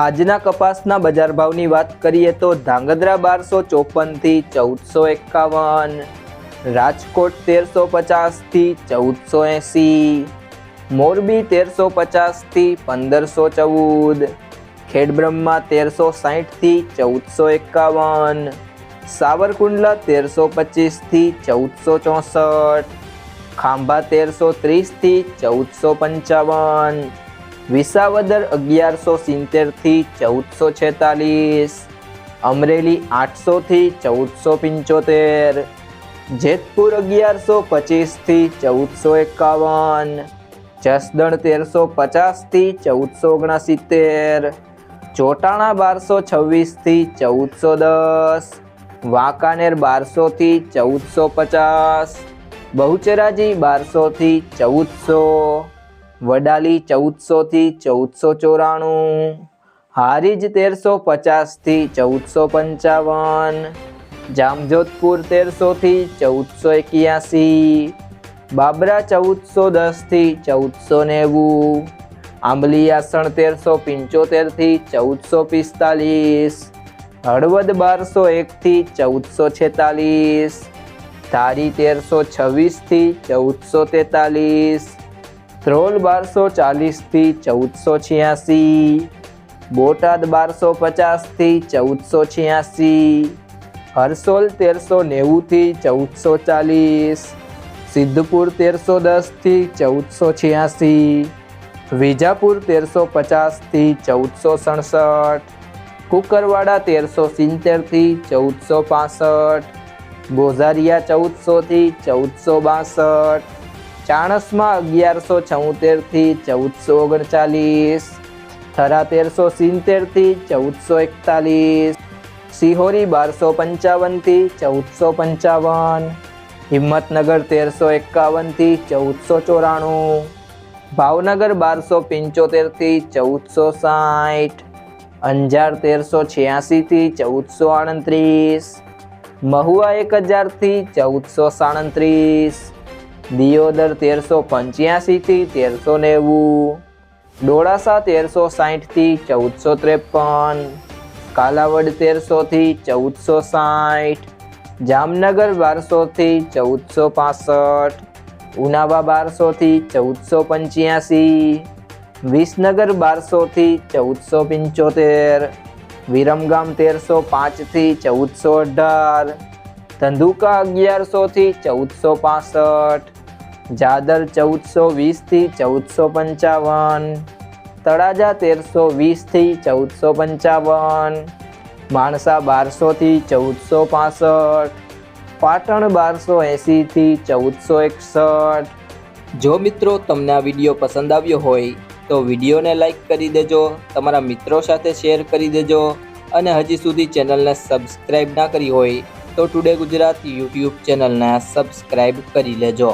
આજના કપાસના બજાર ભાવની વાત કરીએ તો ધાંગધ્રા બારસો ચોપનથી ચૌદસો એકાવન, રાજકોટ તેરસો પચાસથી ચૌદસો એંસી, મોરબી તેરસો પચાસથી પંદરસો ચૌદ, ખેડબ્રહ્મા તેરસો સાહીઠથી ચૌદસો એકાવન, સાવરકુંડલા તેરસો પચીસથી ચૌદસો ચોસઠ, ખાંભા તેરસો ત્રીસથી ચૌદસો પંચાવન વિસાવદર અગિયારસો સિત્તેરથી ચૌદસો છેતાલીસ, અમરેલી આઠસોથી ચૌદસો પંચોતેર, જેતપુર અગિયારસો પચીસથી ચૌદસો એકાવન, જસદણ તેરસો પચાસથી ચૌદસો ઓગણસિત્તેર, ચોટાણા બારસો છવ્વીસથી ચૌદસો દસ, વાંકાનેર બારસોથી ચૌદસો પચાસ, બહુચરાજી બારસોથી ચૌદસો વડાલી ચૌદસોથી ચૌદસો ચોરાણું, હારીજ તેરસો પચાસથી ચૌદસો પંચાવન, જામજોધપુર તેરસોથી ચૌદસો એક્યાસી, બાબરા ચૌદસો દસથી ચૌદસો નેવું આંબલીયાસણ તેરસો પંચોતેરથી ચૌદસો પિસ્તાલીસ, હળવદ બારસો એકથી ચૌદસો છેતાલીસ, ધારી તેરસો છવ્વીસથી ચૌદસો તેતાલીસ ધ્રોલ બારસો ચાલીસથી ચૌદસો છ્યાસી, બોટાદ બારસો પચાસથી ચૌદસો છ્યાસી, હરસોલ તેરસો નેવુંથી ચૌદસો ચાલીસ, સિદ્ધપુર તેરસો દસથી ચૌદસો છ્યાસી, વિજાપુર તેરસો પચાસથી ચૌદસો સડસઠ, કુકરવાડા તેરસો સિત્તેરથી ચૌદસો પાસઠ, ગોઝારિયા ચૌદસોથી ચૌદસો બાસઠ ચાણસમાં અગિયારસો છોતેરથી ચૌદસો ઓગણચાલીસ. થરા તેરસો સિત્તેરથી ચૌદસો એકતાલીસ. સિહોરી બારસો પંચાવનથી ચૌદસો પંચાવન. હિંમતનગર તેરસો એકાવનથી ચૌદસો ચોરાણું. ભાવનગર બારસો પંચોતેરથી ચૌદસો સાઠ. અંજાર તેરસો છ્યાસીથી ચૌદસો આડત્રીસ. મહુવા એક હજારથી ચૌદસો સાડત્રીસ. દિયોદર તેરસો પંચ્યાસીથી તેરસો નેવું, ડોળાસા તેરસો સાહીઠથી ચૌદસો ત્રેપન, કાલાવડ તેરસોથી ચૌદસો સાઠ જામનગર બારસોથી ચૌદસો પાસઠ, ઉનાવા બારસોથી ચૌદસો પંચ્યાસી, વિસનગર બારસોથી ચૌદસો પંચોતેર, વિરમગામ તેરસો પાંચથી ચૌદસો અઢાર, ધંધુકા અગિયારસોથી ચૌદસો પાસઠ જાદર ચૌદસો વીસથી ચૌદસો પંચાવન, તળાજા તેરસો વીસથી ચૌદસો પંચાવન, માણસા બારસોથી ચૌદસો પાસઠ, પાટણ બારસો એંસીથી ચૌદસો એકસઠ. જો મિત્રો તમને આ વીડિયો પસંદ આવ્યો હોય, તો વિડીયોને લાઈક કરી દેજો, તમારા મિત્રો સાથે શેર કરી દેજો, અને હજી સુધી ચેનલને સબસ્ક્રાઈબ ના કરી હોય, તો ટુડે ગુજરાત યુટ્યુબ ચેનલને સબસ્ક્રાઈબ કરી લેજો.